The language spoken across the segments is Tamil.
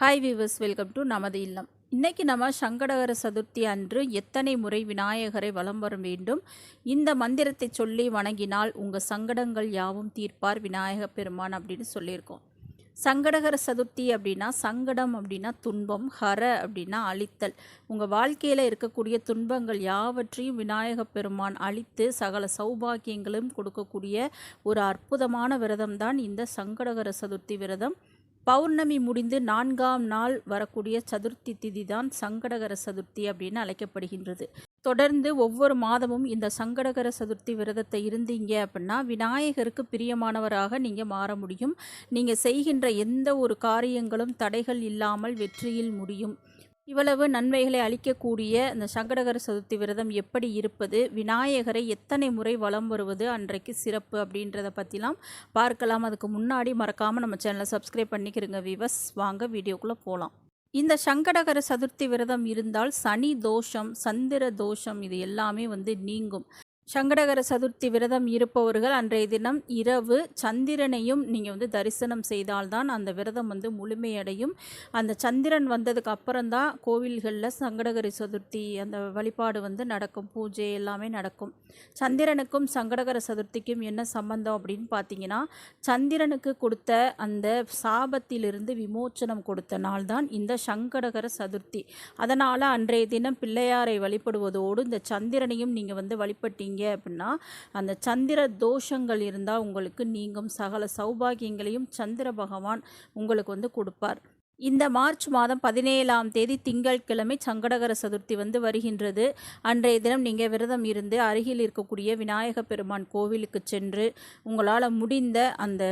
ஹாய் விவர்ஸ் வெல்கம் டு நமது இல்லம். இன்றைக்கி நம்ம சங்கடகர சதுர்த்தி அன்று எத்தனை முறை விநாயகரை வலம் வர வேண்டும்? இந்த மந்திரத்தை சொல்லி வணங்கினால் உங்கள் சங்கடங்கள் யாவும் தீர்ப்பார் விநாயக பெருமான் அப்படின்னு சொல்லியிருக்கோம். சங்கடகர சதுர்த்தி அப்படின்னா சங்கடம் அப்படின்னா துன்பம் ஹர அப்படின்னா அழித்தல். உங்கள் வாழ்க்கையில் இருக்கக்கூடிய துன்பங்கள் யாவற்றையும் விநாயக பெருமான் அழித்து சகல சௌபாக்கியங்களும் கொடுக்கக்கூடிய ஒரு அற்புதமான விரதம் தான் இந்த சங்கடகர சதுர்த்தி விரதம். பௌர்ணமி முடிந்து நான்காம் நாள் வரக்கூடிய சதுர்த்தி திதி தான் சங்கடகர சதுர்த்தி அப்படின்னு அழைக்கப்படுகின்றது. தொடர்ந்து ஒவ்வொரு மாதமும் இந்த சங்கடகர சதுர்த்தி விரதத்தை இருந்தீங்க அப்படின்னா விநாயகருக்கு பிரியமானவராக நீங்கள் மாற முடியும். நீங்கள் செய்கின்ற எந்த ஒரு காரியங்களும் தடைகள் இல்லாமல் வெற்றியில் முடியும். இவ்வளவு நன்மைகளை அளிக்கக்கூடிய இந்த சங்கடகர சதுர்த்தி விரதம் எப்படி இருப்பது? விநாயகரை எத்தனை முறை வலம் வருவது? அன்றைக்கு சிறப்பு அப்படின்றத பற்றிலாம் பார்க்கலாம். அதுக்கு முன்னாடி மறக்காமல் நம்ம சேனலை சப்ஸ்கிரைப் பண்ணிக்கிறோங்க விவஸ் வாங்க வீடியோக்குள்ளே போகலாம் இந்த சங்கடகர சதுர்த்தி விரதம் இருந்தால் சனி தோஷம் சந்திர தோஷம் இது எல்லாமே வந்து நீங்கும். சங்கடகர சதுர்த்தி விரதம் இருப்பவர்கள் அன்றைய தினம் இரவு சந்திரனையும் நீங்கள் வந்து தரிசனம் செய்தால்தான் அந்த விரதம் வந்து முழுமையடையும். அந்த சந்திரன் வந்ததுக்கு அப்புறம்தான் கோவில்களில் சங்கடகர சதுர்த்தி அந்த வழிபாடு வந்து நடக்கும் பூஜை எல்லாமே நடக்கும். சந்திரனுக்கும் சங்கடகர சதுர்த்திக்கும் என்ன சம்பந்தம் அப்படின்னு பார்த்தீங்கன்னா சந்திரனுக்கு கொடுத்த அந்த சாபத்திலிருந்து விமோச்சனம் கொடுத்த நாள் தான் இந்த சங்கடகர சதுர்த்தி. அதனால் அன்றைய தினம் பிள்ளையாரை வழிபடுவதோடு இந்த சந்திரனையும் நீங்கள் வந்து வழிபட்டீங்க செஞ்சீங்க அப்படின்னா அந்த சந்திர தோஷங்கள் இருந்தால் உங்களுக்கு நீங்கும். சகல சௌபாகியங்களையும் சந்திர பகவான் உங்களுக்கு வந்து கொடுப்பார். இந்த மார்ச் மாதம் பதினேழாம் தேதி திங்கட்கிழமை சங்கடகர சதுர்த்தி வந்து வருகின்றது. அன்றைய தினம் நீங்கள் விரதம் இருந்து அருகில் இருக்கக்கூடிய விநாயக பெருமான் கோவிலுக்கு சென்று உங்களால் முடிந்த அந்த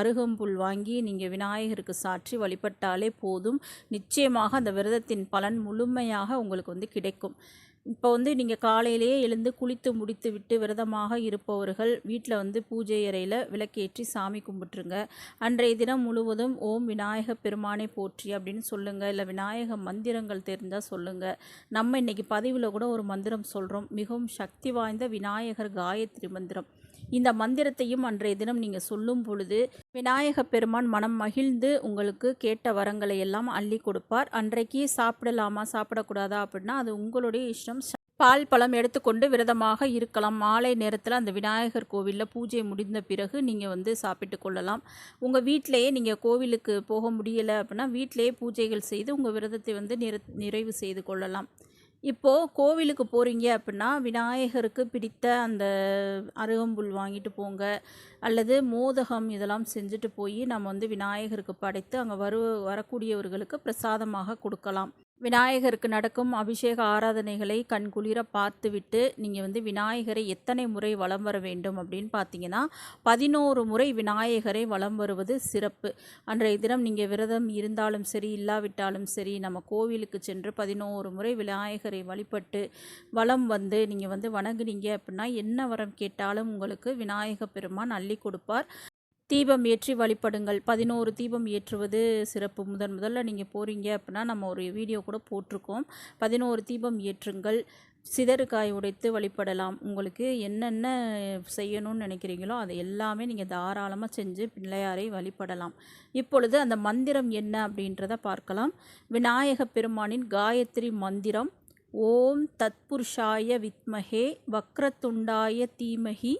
அருகம்புல் வாங்கி நீங்கள் விநாயகருக்கு சாற்றி வழிபட்டாலே போதும். நிச்சயமாக அந்த விரதத்தின் பலன் முழுமையாக உங்களுக்கு வந்து கிடைக்கும். இப்போ வந்து நீங்கள் காலையிலேயே எழுந்து குளித்து முடித்து விட்டு விரதமாக இருப்பவர்கள் வீட்டில் வந்து பூஜை அறையில் விளக்கேற்றி சாமி கும்பிட்டுருங்க. அன்றைய தினம் முழுவதும் ஓம் விநாயக பெருமானை போற்றி அப்படின்னு சொல்லுங்கள் இல்லை விநாயக மந்திரங்கள் தெரிந்தால் சொல்லுங்கள் நம்ம இன்றைக்கி பதிவில் கூட ஒரு மந்திரம் சொல்கிறோம் மிகவும் சக்தி வாய்ந்த விநாயகர் காயத்ரி மந்திரம். இந்த மந்திரத்தையும் அன்றைய தினம் நீங்கள் சொல்லும் பொழுது விநாயக பெருமான் மனம் மகிழ்ந்து உங்களுக்கு கேட்ட வரங்களை எல்லாம் அள்ளி கொடுப்பார். அன்றைக்கு சாப்பிடலாமா சாப்பிடக்கூடாதா அப்படின்னா அது உங்களுடைய இஷ்டம். பால் பழம் எடுத்துக்கொண்டு விரதமாக இருக்கலாம். மாலை நேரத்தில் அந்த விநாயகர் கோவிலில் பூஜை முடிந்த பிறகு நீங்கள் வந்து சாப்பிட்டு கொள்ளலாம். உங்கள் வீட்டிலையே நீங்கள் கோவிலுக்கு போக முடியலை அப்படின்னா வீட்டிலையே பூஜைகள் செய்து உங்கள் விரதத்தை வந்து நிறைவு செய்து கொள்ளலாம். இப்போது கோவிலுக்கு போகிறீங்க அப்படின்னா விநாயகருக்கு பிடித்த அந்த அருகம்புல் வாங்கிட்டு போங்க. அல்லது மோதகம் இதெல்லாம் செஞ்சுட்டு போய் நம்ம வந்து விநாயகருக்கு படைத்து அங்கே வரு வரக்கூடியவர்களுக்கு பிரசாதமாக கொடுக்கலாம். விநாயகருக்கு நடக்கும் அபிஷேக ஆராதனைகளை கண்குளிர பார்த்துவிட்டு நீங்கள் வந்து விநாயகரை எத்தனை முறை வலம் வர வேண்டும் அப்படின்னு பார்த்தீங்கன்னா பதினோரு முறை விநாயகரை வலம் வருவது சிறப்பு. அன்றைய தினம் நீங்கள் விரதம் இருந்தாலும் சரி இல்லாவிட்டாலும் சரி நம்ம கோவிலுக்கு சென்று பதினோரு முறை விநாயகரை வழிபட்டு வலம் வந்து நீங்கள் வந்து வணங்குனீங்க அப்படின்னா என்ன வரம் கேட்டாலும் உங்களுக்கு விநாயக பெருமான் அள்ளி கொடுப்பார். தீபம் ஏற்றி வழிபடுங்கள். பதினோரு தீபம் ஏற்றுவது சிறப்பு. முதன் முதல்ல நீங்கள் போகிறீங்க அப்படின்னா நம்ம ஒரு வீடியோ கூட போட்டிருக்கோம். பதினோரு தீபம் ஏற்றுங்கள். சிதறு காய் உடைத்து வழிபடலாம். உங்களுக்கு என்னென்ன செய்யணும்னு நினைக்கிறீங்களோ அதை எல்லாமே நீங்கள் தாராளமாக செஞ்சு பிள்ளையாரை வழிபடலாம். இப்பொழுது அந்த மந்திரம் என்ன அப்படின்றத பார்க்கலாம். விநாயக பெருமானின் காயத்ரி மந்திரம் ஓம் தத்புருஷாய வித்மஹே வக்ரத்துண்டாய தீமஹி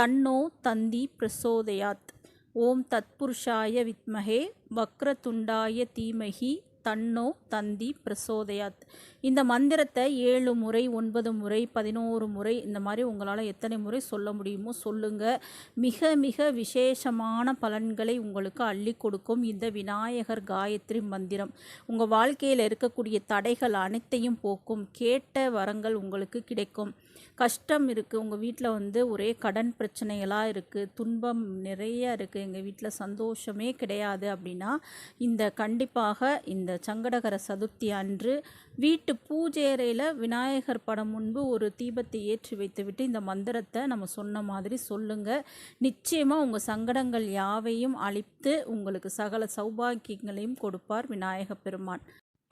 தன்னோ தந்தி பிரசோதயாத். ஓம் தத்புருஷாய வித்மகே வக்ரதுண்டாய தீமகி தன்னோ தந்தி பிரசோதயாத். இந்த மந்திரத்தை ஏழு முறை ஒன்பது முறை பதினோரு முறை இந்த மாதிரி உங்களால் எத்தனை முறை சொல்ல முடியுமோ சொல்லுங்கள் மிக மிக விசேஷமான பலன்களை உங்களுக்கு அள்ளி கொடுக்கும் இந்த விநாயகர் காயத்ரி மந்திரம். உங்கள் வாழ்க்கையில் இருக்கக்கூடிய தடைகள் அனைத்தையும் போக்கும் கேட்ட வரங்கள் உங்களுக்கு கிடைக்கும். கஷ்டம் இருக்குது உங்கள் வீட்டில் வந்து ஒரே கடன் பிரச்சனைகளாக இருக்குது துன்பம் நிறைய இருக்குது எங்கள் வீட்டில் சந்தோஷமே கிடையாது அப்படின்னா இந்த கண்டிப்பாக இந்த சங்கடகர சதுர்த்தி அன்று வீட்டு பூஜையறையில் விநாயகர் படம் முன்பு ஒரு தீபத்தை ஏற்றி வைத்துவிட்டு இந்த மந்திரத்தை நம்ம சொன்ன மாதிரி சொல்லுங்கள் நிச்சயமாக உங்கள் சங்கடங்கள் யாவையும் அழித்து உங்களுக்கு சகல சௌபாக்கியங்களையும் கொடுப்பார் விநாயக பெருமான்.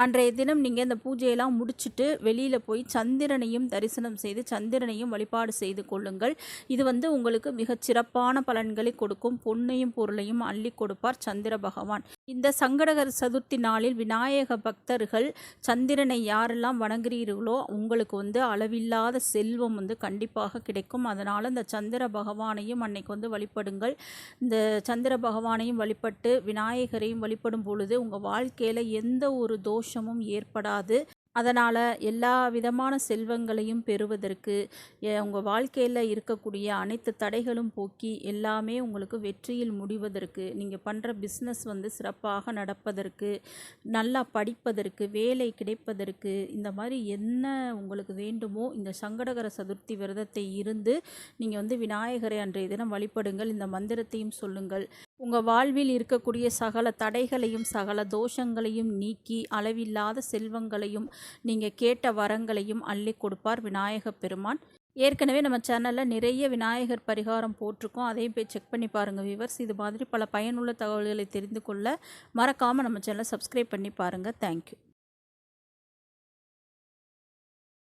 அன்றைய தினம் நீங்கள் இந்த பூஜையெல்லாம் முடிச்சுட்டு வெளியில் போய் சந்திரனையும் தரிசனம் செய்து சந்திரனையும் வழிபாடு செய்து கொள்ளுங்கள். இது வந்து உங்களுக்கு மிகச் சிறப்பான பலன்களை கொடுக்கும். பொன்னையும் பொருளையும் அள்ளி கொடுப்பார் சந்திர பகவான். இந்த சங்கடகர் சதுர்த்தி நாளில் விநாயக பக்தர்கள் சந்திரனை யாரெல்லாம் வணங்குறீர்களோ உங்களுக்கு வந்து அளவில்லாத செல்வம் வந்து கண்டிப்பாக கிடைக்கும். அதனால் இந்த சந்திர பகவானையும் அன்னைக்கு வந்து வழிபடுங்கள். இந்த சந்திர பகவானையும் வழிபட்டு விநாயகரையும் வழிபடும் பொழுது உங்கள் வாழ்க்கையில் எந்த ஒரு தோஷம் தோஷமும் ஏற்படாது. அதனால் எல்லா விதமான செல்வங்களையும் பெறுவதற்கு உங்கள் வாழ்க்கையில் இருக்கக்கூடிய அனைத்து தடைகளும் போக்கி எல்லாமே உங்களுக்கு வெற்றியில் முடிவதற்கு நீங்கள் பண்ணுற பிஸ்னஸ் வந்து சிறப்பாக நடப்பதற்கு நல்லா படிப்பதற்கு வேலை கிடைப்பதற்கு இந்த மாதிரி என்ன உங்களுக்கு வேண்டுமோ இந்த சங்கடகர சதுர்த்தி விரதத்தை இருந்து நீங்கள் வந்து விநாயகரை அன்றைய தினம் வழிபடுங்கள். இந்த மந்திரத்தையும் சொல்லுங்கள். உங்கள் வாழ்வில் இருக்கக்கூடிய சகல தடைகளையும் சகல தோஷங்களையும் நீக்கி அளவில்லாத செல்வங்களையும் நீங்கள் கேட்ட வரங்களையும் அள்ளி கொடுப்பார் விநாயக பெருமான். ஏற்கனவே நம்ம சேனலில் நிறைய விநாயகர் பரிகாரம் போட்டிருக்கோம். அதையும் போய் செக் பண்ணி பாருங்கள் வியூவர்ஸ் இது மாதிரி பல பயனுள்ள தகவல்களை தெரிந்து கொள்ள மறக்காமல் நம்ம சேனலை சப்ஸ்கிரைப் பண்ணி பாருங்கள் தேங்க்யூ